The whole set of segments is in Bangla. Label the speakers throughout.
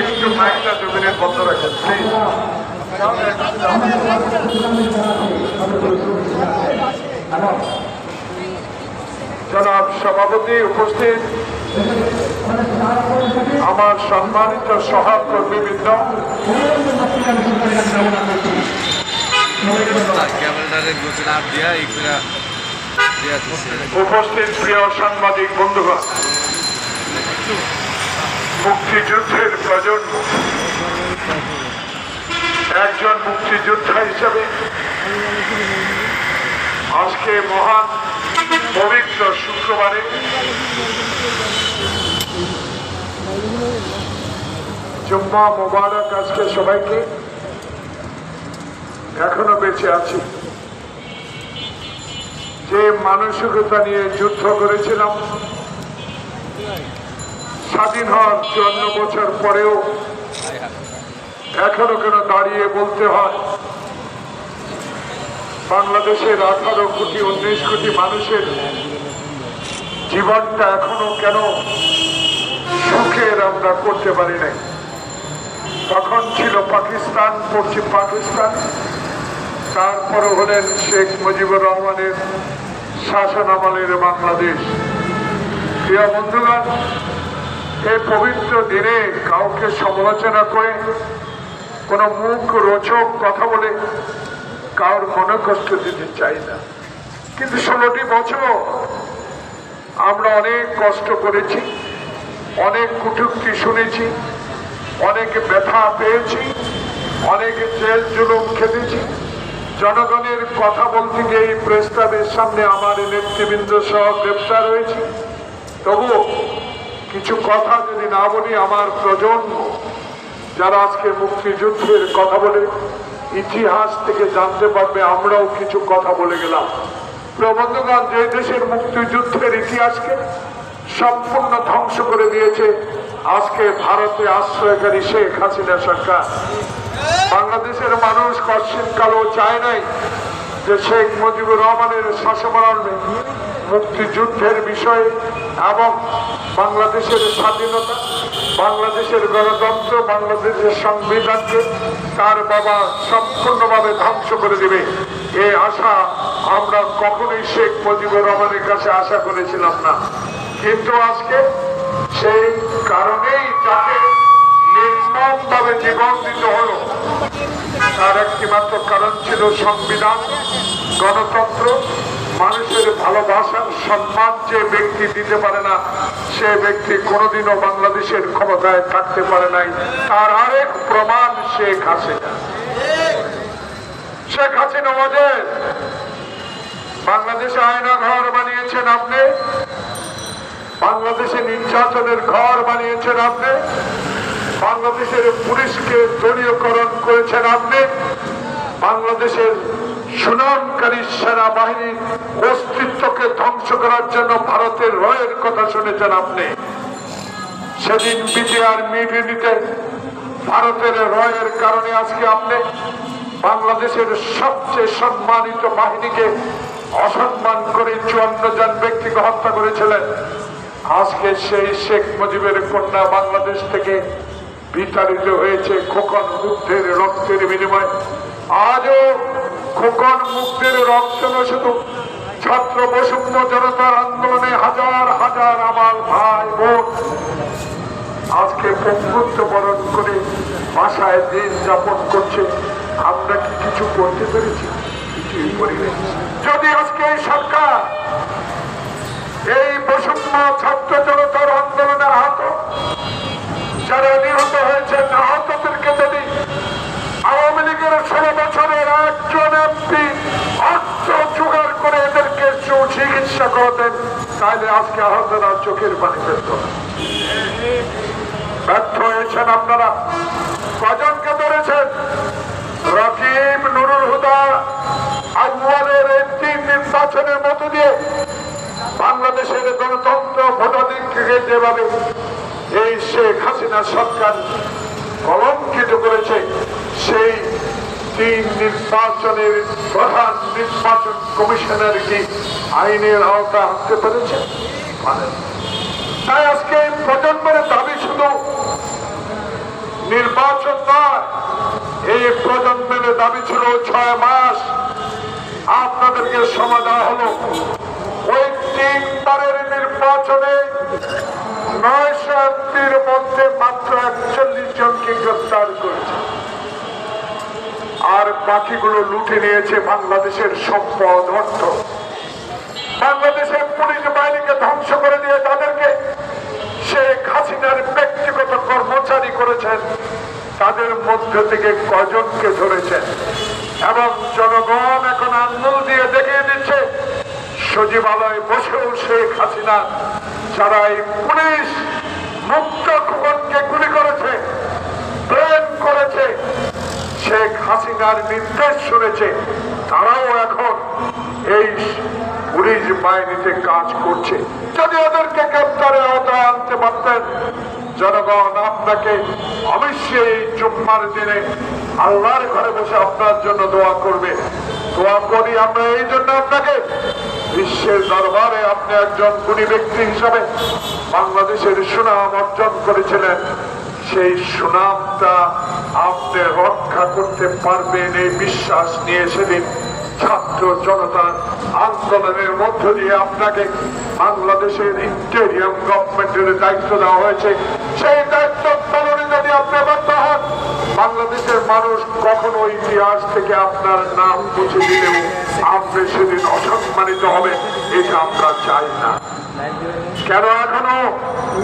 Speaker 1: একটু বন্ধ রাখেন জনাব সভাপতি উপস্থিত। আমার সম্মানিত সহকর্মীবৃন্দ। উপস্থিত প্রিয় সাংবাদিক বন্ধুগণ। মুক্তিযুদ্ধের প্রজন্ম। একজন মুক্তিযোদ্ধা হিসাবে আজকে মহান, পবিত্র শুক্রবারে জুম্মা মোবারক আজকে সবাইকে এখনও বেঁচে আছি। যে মানসিকতা নিয়ে যুদ্ধ করেছিলাম স্বাধীন হওয়ার চুয়ান্ন বছর পরেও এখনও কেন দাঁড়িয়ে বলতে হয়? বাংলাদেশের আঠারো কোটি, উনিশ কোটি মানুষের জীবনটা এখনও কেন সুখের আমরা করতে পারি নাই? তখন ছিল পাকিস্তান, পশ্চিম পাকিস্তান। তারপরে হলেন শেখ মুজিবুর রহমানের শাসন আমলের বাংলাদেশ। প্রিয় বন্ধুগণ এই পবিত্র দিনে কাউকে সমালোচনা করে, কোনো মুখ রোচক কথা বলে কারোর মনে কষ্ট দিতে চাই না। কিন্তু ষোলোটি বছর আমরা অনেক কষ্ট করেছি, অনেক কুটুক্তি শুনেছি, অনেক ব্যথা পেয়েছি, অনেক জেল জুলুম খেতেছি জনগণের কথা বলতে গিয়ে এই প্রস্তাবের সামনে আমার নেতৃবৃন্দ সহ গ্রেপ্তার হয়েছি। তবুও কিছু কথা যদি না বলি আমার প্রজন্ম, যারা আজকে মুক্তিযুদ্ধের কথা বলে ইতিহাস থেকে জানতে পারবে, আমরাও কিছু কথা বলে গেলাম। প্রবন্ধগণ যে দেশের মুক্তিযুদ্ধের ইতিহাসকে সম্পূর্ণ ধ্বংস করে দিয়েছে, আজকে ভারতে আশ্রয়কারী শেখ হাসিনা সরকার। বাংলাদেশের মানুষ কশিন কালো চায় নাই যে শেখ মুজিবুর রহমানের শাসনামলে মুক্তিযুদ্ধের বিষয়ে এবং বাংলাদেশের স্বাধীনতা, বাংলাদেশের গণতন্ত্র, বাংলাদেশের সংবিধানকে তার বাবা সম্পূর্ণভাবে ধ্বংস করে দিবে। এই আশা আমরা কখনোই শেখ মুজিবুর রহমানের কাছে আশা করেছিলাম না। কিন্তু আজকে সেই কারণেই যাকে নির্মমভাবে জীবন দিতে হলো। তার একটি মাত্র কারণ ছিল সংবিধান, গণতন্ত্র মানুষের ভালোবাসার সম্মান যে ব্যক্তি দিতে পারে না, সে ব্যক্তি কোনোদিনও বাংলাদেশের ক্ষমতায় থাকতে পারে নাই। তার আরেক প্রমাণ শেখ হাসিনা। শেখ হাসিনা মজের বাংলাদেশে আয়না ঘর বানিয়েছেন আপনি। বাংলাদেশে নির্যাতনের ঘর বানিয়েছেন আপনি। বাংলাদেশের পুলিশকে দলীয়করণ করেছেন আপনি। বাংলাদেশের সুনামকারী অস্তিত্বকে ধ্বংস করার জন্য ভারতের রয়ের কথা শুনেছেন আপনি। সেদিন ভারতের রয়ের কারণে আজকে আপনি বাংলাদেশের সবচেয়ে সম্মানিত বাহিনীকে অসম্মান করে চুয়ান্ন জন ব্যক্তিকে হত্যা করেছিলেন। আজকে সেই শেখ মুজিবের কন্যা বাংলাদেশ থেকে বিতাড়িত হয়েছে খোকন বুদ্ধের রক্তের বিনিময়। আজও খোকন মুক্তের রক্ত শুধু ছাত্র বৈষম্য জনতার আন্দোলনে হাজার হাজার আমার ভাই বোন। আজকে পঙ্গুত্ব বরণ করে বাসায় দিন যাপন করছে। আমরা কি কিছু করতে পেরেছি? কিছুই করি যদি আজকে এই সরকার এই বৈষম্য ছাত্র জনতার আন্দোলনে আহত, যারা নিহত হয়েছেন আহতদেরকে যদি লীগের ষোলো বছরের একজন এমপি অর্থ জোগাড় করে এদেরকে সুচিকিৎসা করাতেন তাহলে আজকে আহতরা চোখের পানি ব্যর্থ হয়েছেন আপনারা। কজনকে ধরেছেন? নুরুল হুদা নির্বাচনের দিয়ে বাংলাদেশের গণতন্ত্র ভোটাধিকারকে যেভাবে এই শেখ হাসিনা সরকার কলঙ্কিত করেছে, সেই তিন নির্বাচনের প্রধান নির্বাচন কমিশনার কি আইনের আওতা আনতে পেরেছে তাই আজকে প্রজন্মের দাবি শুধু নির্বাচন নয়, এই প্রজন্মের দাবি ছিল ছয় মাস আপনাদেরকে সময় দেওয়া হলো। ওই তিনবারের নির্বাচনে নয়শো এমপির মধ্যে মাত্র একচল্লিশ জনকে গ্রেফতার করেছে। আর বাকিগুলো লুটে নিয়েছে বাংলাদেশের সম্পদ অর্থ। বাংলাদেশের পুলিশ বাহিনীকে ধ্বংস করে দিয়ে তাদেরকে শেখ হাসিনার ব্যক্তিগত কর্মচারী করেছেন। তাদের মধ্য থেকে কজনকে ধরেছেন এবং জনগণ এখন আন্দোলন দিয়ে দেখিয়ে দিচ্ছে, সচিবালয়ে বসেও শেখ হাসিনা যারা এই পুলিশ মুক্ত খবরকে গুলি করেছে প্রেম করেছে শেখ হাসিনার নির্দেশ শুনেছে, তারাও এখন এই পুলিশ বাহিনীতে কাজ করছে। যদি ওদেরকে গ্রেপ্তারের আওতায় আনতে পারতেন, জনগণ আপনাকে অবশ্যই এই জুম্মার দিনে আল্লাহর ঘরে বসে আপনার জন্য দোয়া করবে। দোয়া করি আমরা এই জন্য আপনাকে। বিশ্বের দরবারে আপনি একজন গুণী ব্যক্তি হিসাবে বাংলাদেশের সুনাম অর্জন করেছিলেন। সেই সুনামটা আপনি রক্ষা করতে পারবেন এই বিশ্বাস নিয়ে সেদিন ছাত্র জনতা আন্দোলনের মধ্য দিয়ে আপনাকে বাংলাদেশের ইন্টেরিয়াম গভর্নমেন্টের দায়িত্ব দেওয়া হয়েছে। সেই দায়িত্ব পালনে যদি আপনি ব্যর্থ হন, বাংলাদেশের মানুষ কখনো ইতিহাস থেকে আপনার নাম মুছে দিলেও আপনি সেদিন অসম্মানিত হবেন, এটা আমরা চাই না। কেন এখনও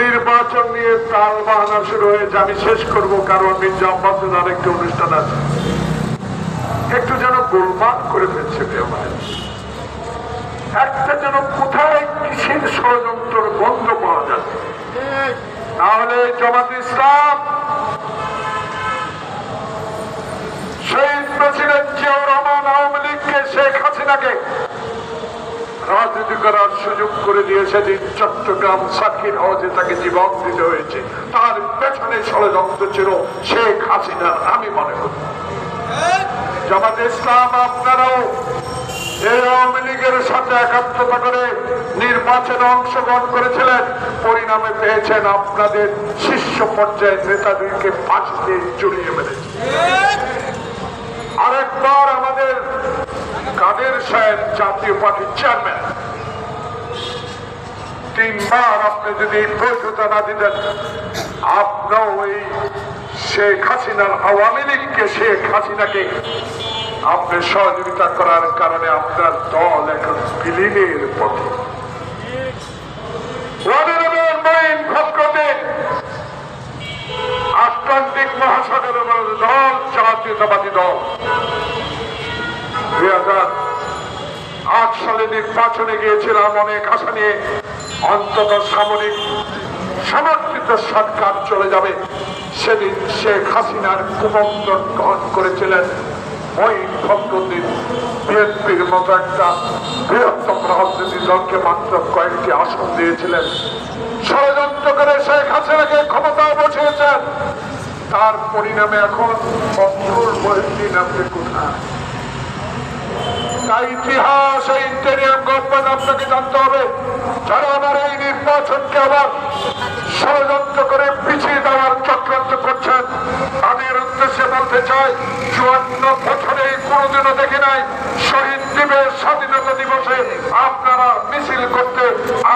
Speaker 1: নির্বাচন নিয়ে তাল বাহানা শুরু হয়েছে? আমি শেষ করব, কারণ মির্জা আব্বাসের আরেকটি অনুষ্ঠান আছে। একটু যেন গোলমাল করে ফেলছে একটা যেন কোথায় কিসের ষড়যন্ত্র গন্ধ পাওয়া যাচ্ছে। তাহলে জমাত ইসলাম শহীদ প্রেসিডেন্ট জিয়াউর রহমান আওয়ামী লীগকে, শেখ হাসিনাকে রাজনীতি করার সুযোগ করে দিয়েছে দিন চট্টগ্রাম সাক্ষীর হজে তাকে জীবন দিতে হয়েছে। তার পেছনে ষড়যন্ত্র ছিল শেখ হাসিনা, আমি মনে করি। জামাত ইসলাম, আপনারাও এই আওয়ামী লীগের সাথে একাত্মতা করে নির্বাচনে অংশগ্রহণ করেছিলেন। পরিণামে পেয়েছেন আপনাদের শীর্ষ পর্যায়ের নেতাদেরকে ফাঁসিতে জড়িয়ে মেরেছে আরেকবার আমাদের কাদের সাহেব জাতীয় পার্টির চেয়ারম্যান তিনবার আপনি যদি এই বৈধতা না দিতেন, আপনাও এই শেখ হাসিনার আওয়ামী লীগকে, শেখ হাসিনাকে আপনি সহযোগিতা করার কারণে আপনার দল এখন বিলীনের পথে। আটলান্টিক মহাসাগরের দল জাতীয়তাবাদী দল। আট সালে নির্বাচনে গিয়েছিলাম অনেক আশা নিয়ে। অন্তত সামরিক সমর্থিত সরকার চলে যাবে। সেদিন শেখ হাসিনার কুমন্ত্রণ গ্রহণ করেছিলেন। বিএনপির মতো একটা বৃহত্তম রাজনৈতিক দলকে মাত্র কয়েকটি আসন দিয়েছিলেন। ষড়যন্ত্র করে শেখ হাসিনাকে ক্ষমতায় বসিয়েছেন। তার পরিণামে এখন বন্ধুর বহির্দিন আপনি কোথায়? তাই ইতিহাস এই ইন্টেরিয়াম গভর্নমেন্ট আপনাকে জানতে হবে। যারা আমার এই নির্বাচনকে আবার ষড়যন্ত্র করে পিছিয়ে দেওয়ার চক্রান্ত করছেন, তাদের উদ্দেশ্যে বলতে চাই, চুয়ান্ন বছরে কোনোদিনও দেখি নাই শহীদ দিবস, স্বাধীনতা দিবসে আপনারা মিছিল করতে,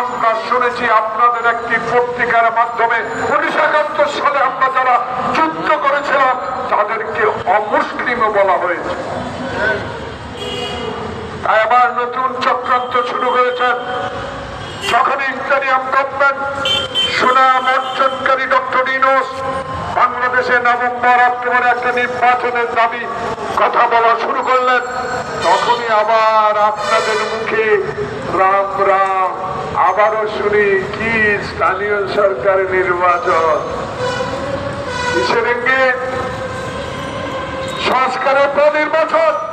Speaker 1: আমরা শুনেছি আপনাদের একটি পত্রিকার মাধ্যমে উনিশশো একাত্তর সালে আমরা যারা যুদ্ধ করেছিলাম, তাদেরকে অমুসলিমও বলা হয়েছে। আবার নতুন চক্রান্ত শুরু করেছেন। যখন ইন্টারিয়াম গভর্নমেন্ট সুনাম অর্জনকারী ডক্টর ইনোস, বাংলাদেশে নভেম্বর, অক্টোবরে একটা নির্বাচনের দাবি, কথা বলা শুরু করলেন। তখনই আবার আপনাদের মুখে রাম রাম, আবারও শুনি, কি স্থানীয় সরকার নির্বাচন। কিসের সংস্কারের পর নির্বাচন।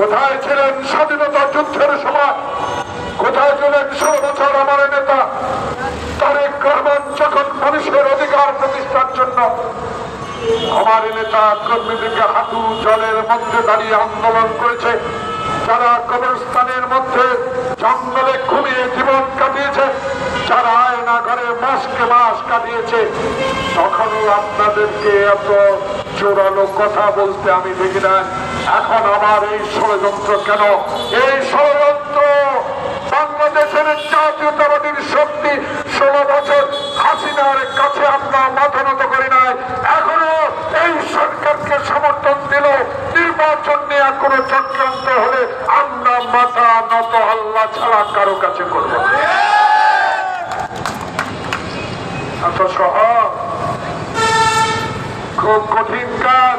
Speaker 1: কোথায় ছিলেন স্বাধীনতা যুদ্ধের সময়? কোথায় ছিলেন ষোলো আমার নেতা? তারেক রহমান যখন মানুষের অধিকার প্রতিষ্ঠার জন্য আমার নেতা কর্মীদেরকে হাঁটু জলের মধ্যে দাঁড়িয়ে আন্দোলন করেছে, যারা কবরস্থানের মধ্যে জঙ্গলে ঘুমিয়ে জীবন কাটিয়েছে, যারা আয়না ঘরে মাসকে মাস কাটিয়েছে, তখনও আপনাদেরকে এত জোরালো কথা বলতে আমি দেখি না এখন আমার এই ষড়যন্ত্র কেন? এই ষড়যন্ত্র বাংলাদেশের জাতীয়তাবাদীর শক্তি ষোলো বছর হাসিনার কাছে আমরা মাথা নত করি নাই এখনও এই সরকারকে সমর্থন দিল নির্বাচন নিয়ে কোনো চক্রান্ত হলে আমরা মাথা নত আল্লাহ ছাড়া কারও কাছে করব না। এত সহজ খুব কঠিন কাজ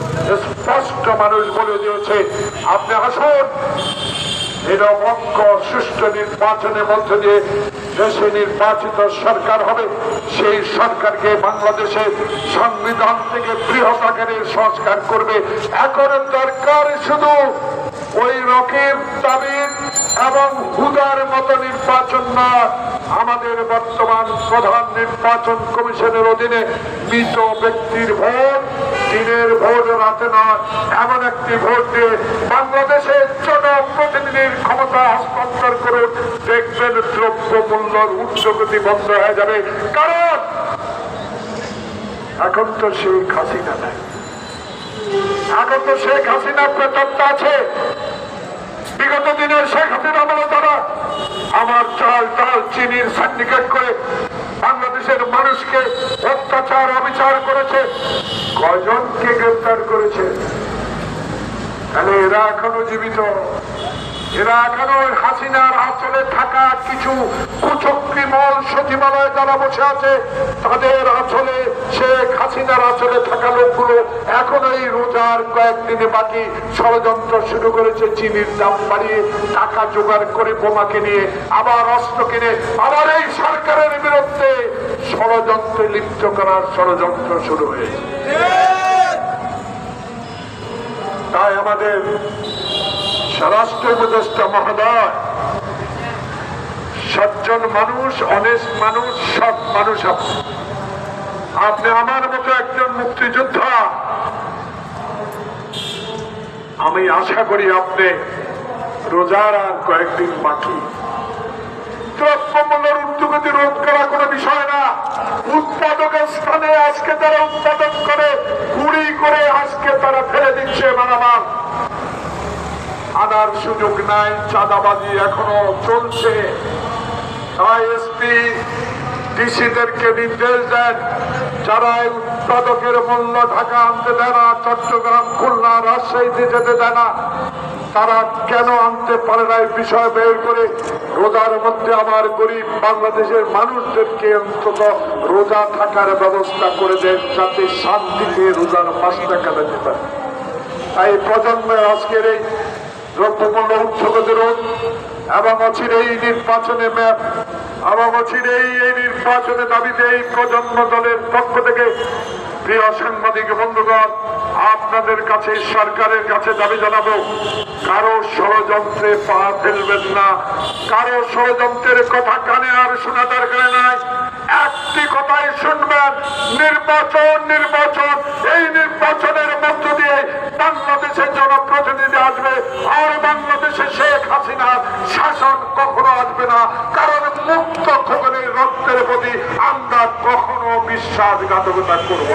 Speaker 1: স্পষ্ট মানুষ বলে দিয়েছে, আপনি আসুন। নিরপেক্ষ সুষ্ঠু নির্বাচনের মধ্য দিয়ে দেশে নির্বাচিত সরকার হবে, সেই সরকারকে বাংলাদেশে সংবিধান থেকে বৃহৎ আকারে সংস্কার করবে। এখন দরকার শুধু ওই রকিব তাবিদ এবং হুদার মতো নির্বাচন না, আমাদের বর্তমান প্রধান নির্বাচন কমিশনের অধীনে মৃত ব্যক্তির ভোট দিনের ভোট রাতে নয়, এমন একটি ভোট দিয়ে বাংলাদেশের জনপ্রতিনিধির ক্ষমতা হস্তান্তর করুন দেখবেন দ্রব্য মূল্যর উচ্চগতি বন্ধ হয়ে যাবে। কারণ এখন তো শেখ হাসিনা নাই। এখন তো শেখ হাসিনা প্রেতত্ব আছে। বিগত দিনে শেখ হাসিনা বলে তারা, আমার চাল, ডাল, চিনির সার্টিফিকেট করে বাংলাদেশের মানুষকে অত্যাচার, অবিচার করেছে। কজনকে গ্রেপ্তার করেছে? তাহলে এরা এখনও জীবিত? এরা এখনও হাসিনার আচলে থাকা কিছু কুচক্রি সচিবালয়ে যারা বসে আছে, তাদের আচলে, শেখ হাসিনার আচলে থাকা লোকগুলো এখন এই রোজার কয়েকদিনে বাকি ষড়যন্ত্র শুরু করেছে, চিনির দাম বাড়িয়ে, টাকা জোগাড় করে বোমাকে নিয়ে আবার অস্ত্র কিনে, আবার এই সরকারের বিরুদ্ধে ষড়যন্ত্রে লিপ্ত করার ষড়যন্ত্র শুরু হয়েছে। তাই আমাদের স্বরাষ্ট্র উপদেষ্টা মহোদয়। সজ্জন মানুষ অনেক মানুষ সব মানুষ আপনি। আমার মতো একজন মুক্তিযোদ্ধা। আমি আশা করি আপনি রোজার আর কয়েকদিন বাকি। দ্রব্যমূল্যের উদ্যোগতি রোধ করা কোনো বিষয় না। উৎপাদকের স্থানে আজকে তারা উৎপাদন করে কুড়ি করে আজকে তারা ফেলে দিচ্ছে মালামাল। আনার সুযোগ নাই, চাঁদাবাজি এখনও চলছে। আইএসপি ডিসিদেরকে নির্দেশ দেন যারা উৎপাদকের মূল্য ঢাকা আনতে দেয় না, চট্টগ্রাম, খুলনা, রাজশাহীতে যেতে দেয় না, তারা কেন আনতে পারে না এই বিষয় বের করে? রোজার মধ্যে আমার গরিব বাংলাদেশের মানুষদেরকে অন্তত রোজা থাকার ব্যবস্থা করে দেন, যাতে শান্তিতে রোজার মাসটা কাটাতে পারে। তাই প্রজন্মের আজকের এই দ্রব্যমূল্য উচ্চগতি রোধ এবং অচির এই নির্বাচনে ম্যাপ এবং অচির এই নির্বাচনে দাবিতে এই প্রজন্ম দলের পক্ষ থেকে প্রিয় সাংবাদিক বন্ধুগণ, আপনাদের কাছে, সরকারের কাছে দাবি জানাব, কারও ষড়যন্ত্রে পা ফেলবেন না। কারও ষড়যন্ত্রের কথা কানে আর শোনা দরকার নাই। একটি কথাই শুনবেন, নির্বাচন নির্বাচন। এই নির্বাচনের মধ্য দিয়ে বাংলাদেশের জনপ্রতিনিধি আসবে, আর বাংলাদেশে শেখ হাসিনা শাসন কখনো আসবে না, কারণ মুক্ত খবরের রক্তের প্রতি আমরা কখনো বিশ্বাসঘাতকতা করব